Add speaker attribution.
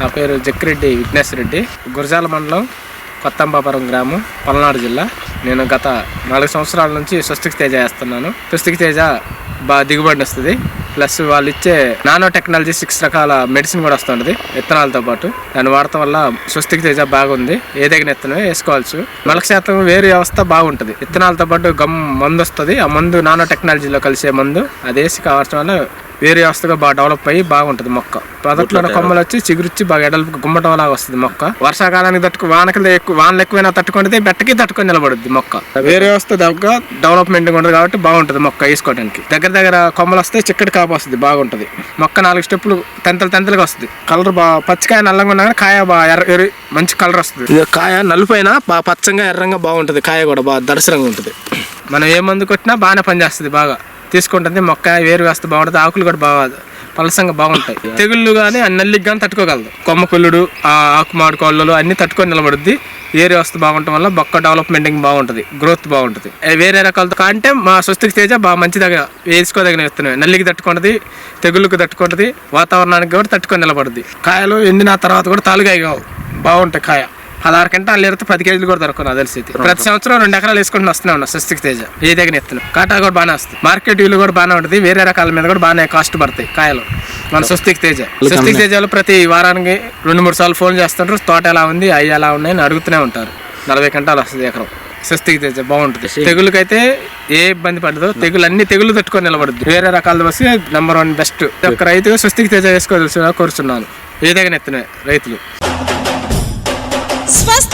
Speaker 1: నా పేరు జక్కిరెడ్డి విఘ్నేష్ రెడ్డి. గురజాల మండలం కొత్తంబాపురం గ్రామం పల్నాడు జిల్లా. నేను గత నాలుగు సంవత్సరాల నుంచి స్వస్తికి తేజ వేస్తున్నాను స్వస్తికి తేజ బాగా దిగుబడి వస్తుంది. ప్లస్ వాళ్ళు ఇచ్చే నానో టెక్నాలజీ సిక్స్ రకాల మెడిసిన్ కూడా వస్తుంది విత్తనాలతో పాటు. దాన్ని వాడటం వల్ల స్వస్తికి తేజ బాగుంది. ఏదైనా విత్తనమే వేసుకోవచ్చు మొలక శాతం వేరు వ్యవస్థ బాగుంటుంది. విత్తనాలతో పాటు గమ్ మందు వస్తుంది. ఆ మందు నానో టెక్నాలజీలో కలిసే మందు అది వేసి కావాల్సిన వల్ల వేరే వ్యవస్థగా బాగా డెవలప్ అయ్యి బాగుంటుంది మొక్క. మొదట్లో కొమ్మలు వచ్చి చిగురుచ్చి బాగా ఎడల్పు గుమ్మటం లాగా వస్తుంది మొక్క. వర్షాకాలానికి తట్టుకు వానకి ఎక్కువ వానలు ఎక్కువైనా తట్టుకుంటే బెట్టకి తట్టుకొని నిలబడుద్ది మొక్క. వేరే వ్యవస్థ దగ్గర డెవలప్మెంట్ ఉంటుంది కాబట్టి బాగుంటుంది మొక్క వేసుకోవడానికి దగ్గర దగ్గర కొమ్మలు వస్తే చిక్కటి కాపు వస్తుంది బాగుంటుంది. మొక్క నాలుగు స్టెప్పులు తెంతలు తెంతలుగా వస్తుంది. కలర్ బాగా పచ్చికాయ నల్లంగా ఉన్నా కానీ కాయ బాగా ఎర్ర ఎర్ర మంచి కలర్ వస్తుంది. కాయ నలుపైన బాగా పచ్చంగా ఎర్రంగా బాగుంటుంది. కాయ కూడా బాగా దర్శనంగా ఉంటుంది. మనం ఏ మందు కొట్టినా బాగానే పనిచేస్తుంది బాగా. తీసుకుంటుంది. మొక్క వేరు వేస్తే బాగుంటుంది. ఆకులు కూడా బాగా పలసంగా బాగుంటాయి. తెగుళ్ళు కానీ ఆ నల్లికి కానీ తట్టుకోగలదు. కొమ్మ కుళ్ళుడు ఆ ఆకు మాడు కోళ్ళలు అన్ని తట్టుకొని నిలబడుద్ది. వేరే వస్తు బాగుండటం వల్ల బొక్క డెవలప్మెంటింగ్ బాగుంటుంది. గ్రోత్ బాగుంటుంది. వేరే రకాలతో అంటే మా స్వస్తికి తేజ బాగా మంచిదిగా వేసుకోదగిన విత్తనమే నల్లికి తట్టుకుంటుంది తెగుళ్ళకి తట్టుకుంటుంది వాతావరణానికి కూడా తట్టుకొని నిలబడుద్ది. కాయలు ఎండిన తర్వాత కూడా తాలుగాయి కావు. బాగుంటాయి కాయ. పదహారు క్వింటాలు ఎడితే పది కేజీలు కూడా దొరకదు తెలిసి. ప్రతి సంవత్సరం రెండు ఎకరాలు వేసుకుంటూ వస్తూనే ఉన్నా స్వస్తికి తేజ. ఏ దగ్గర ఎత్తున కాటా కూడా బాగానే వస్తుంది మార్కెట్ విలువ కూడా బాగానే ఉంటుంది. వేరే రకాల మీద కూడా బాగానే కాస్ట్ పడతాయి కాయలు. మన స్వస్తికి తేజ. స్వస్తికి తేజాలు ప్రతి వారానికి రెండు మూడు సార్లు ఫోన్ చేస్తుంటారు. తోట ఎలా ఉంది అవి ఎలా ఉన్నాయి అని అడుగుతూనే ఉంటారు. నలభై క్వింటాలు వస్తుంది ఎకరం. స్వస్తికి తేజ బాగుంటుంది. తెగులకైతే ఏ ఇబ్బంది పడదు. తెగులు అన్ని తెగులు తట్టుకొని నిలబడుద్ది. వేరే రకాల వస్తే నెంబర్ వన్ బెస్ట్ ఒక రైతు స్వస్తికి తేజ వేసుకోవాల్సిన కోరుచున్నాను. ఏ దగ్గర ఎత్తున రైతులు.
Speaker 2: first